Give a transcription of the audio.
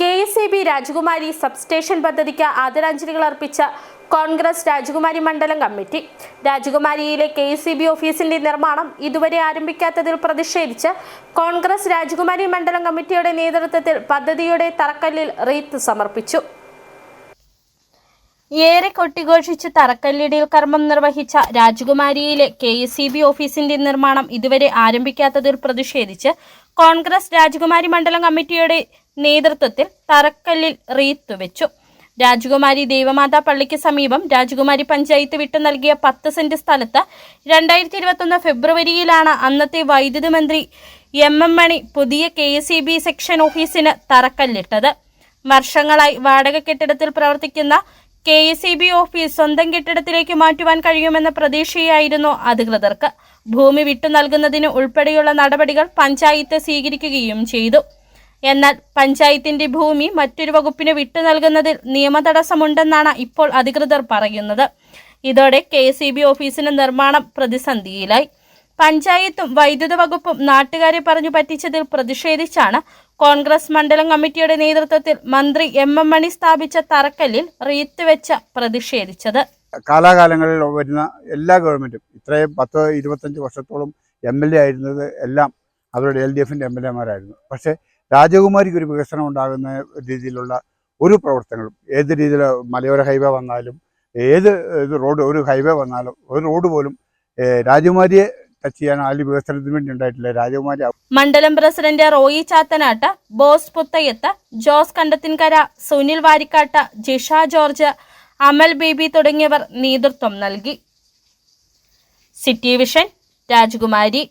K S E B Rajakumari substation പദ്ധതിക്ക് ആദരാഞ്ജലികൾ അർപ്പിച്ച കോൺഗ്രസ് രാജകുമാരി മണ്ഡലം കമ്മിറ്റി. രാജകുമാരിയിലെ കെ എസ് ബി ഓഫീസിന്റെ നിർമ്മാണം ഇതുവരെ ആരംഭിക്കാത്തതിൽ പ്രതിഷേധിച്ച് കോൺഗ്രസ് രാജകുമാരി മണ്ഡലം കമ്മിറ്റിയുടെ നേതൃത്വത്തിൽ പദ്ധതിയുടെ തറക്കല്ലിൽ റീത്ത് സമർപ്പിച്ചു. ഏറെ കൊട്ടിഘോഷിച്ച് തറക്കല്ലിടയിൽ കർമ്മം നിർവഹിച്ച രാജകുമാരിയിലെ കെ എസ് സി ബി ഓഫീസിന്റെ നിർമ്മാണം ഇതുവരെ ആരംഭിക്കാത്തതിൽ പ്രതിഷേധിച്ച് കോൺഗ്രസ് രാജകുമാരി മണ്ഡലം കമ്മിറ്റിയുടെ നേതൃത്വത്തിൽ തറക്കല്ലിൽ റീത്ത് വെച്ചു. രാജകുമാരി ദേവമാതാ പള്ളിക്ക് സമീപം രാജകുമാരി പഞ്ചായത്ത് വിട്ടു നൽകിയ പത്ത് സെന്റ് സ്ഥലത്ത് രണ്ടായിരത്തി ഇരുപത്തൊന്ന് ഫെബ്രുവരിയിലാണ് അന്നത്തെ വൈദ്യുതി മന്ത്രി എം എം മണി പുതിയ K S E B section ഓഫീസിന് തറക്കല്ലിട്ടത്. വർഷങ്ങളായി വാടക കെട്ടിടത്തിൽ പ്രവർത്തിക്കുന്ന K S E B office സ്വന്തം കെട്ടിടത്തിലേക്ക് മാറ്റുവാൻ കഴിയുമെന്ന പ്രതീക്ഷയായിരുന്നു അധികൃതർക്ക് ഭൂമി വിട്ടു നൽകുന്നതിന് ഉൾപ്പെടെയുള്ള നടപടികൾ പഞ്ചായത്ത് സ്വീകരിക്കുകയും ചെയ്തു. എന്നാൽ പഞ്ചായത്തിന്റെ ഭൂമി മറ്റൊരു വകുപ്പിന് വിട്ടു നൽകുന്നതിൽ നിയമതടസ്സമുണ്ടെന്നാണ് ഇപ്പോൾ അധികൃതർ പറയുന്നത്. ഇതോടെ കെ ഓഫീസിന് നിർമ്മാണം പ്രതിസന്ധിയിലായി. പഞ്ചായത്തും വൈദ്യുത വകുപ്പും നാട്ടുകാരെ പറഞ്ഞു പറ്റിച്ചതിൽ പ്രതിഷേധിച്ചാണ് കോൺഗ്രസ് മണ്ഡലം കമ്മിറ്റിയുടെ നേതൃത്വത്തിൽ മന്ത്രി എം എം മണി സ്ഥാപിച്ച തറക്കല്ലിൽ റീത്ത് വെച്ച പ്രതിഷേധിച്ചത്. കാലാകാലങ്ങളിൽ വരുന്ന എല്ലാ ഗവൺമെന്റും ഇത്രയും പത്ത് ഇരുപത്തഞ്ച് വർഷത്തോളം എം എൽ എ ആയിരുന്നത് എല്ലാം അവരുടെ എൽ ഡി എഫിന്റെ എം എൽ എമാരായിരുന്നു. പക്ഷേ രാജകുമാരിക്ക് ഒരു വികസനം ഉണ്ടാകുന്ന രീതിയിലുള്ള ഒരു പ്രവർത്തനങ്ങളും ഏത് രീതിയിൽ മലയോര ഹൈവേ വന്നാലും ഏത് റോഡ് ഒരു ഹൈവേ വന്നാലും ഒരു റോഡ് പോലും രാജകുമാരിയെ ടച്ച് ചെയ്യാൻ ആൽ വികസനത്തിന് വേണ്ടി ഉണ്ടായിട്ടില്ല. രാജകുമാരി മണ്ഡലം പ്രസിഡന്റ് റോയി ചാത്തനാട്ട് ബോസ് പുത്തയത്ത് ജോസ് കണ്ടത്തിൻകര സുനിൽ വാരിക്കാട്ട് ജിഷ ജോർജ് അമൽ ബേബി തുടങ്ങിയവർ നേതൃത്വം നൽകി. സിറ്റി വിഷൻ രാജകുമാരി.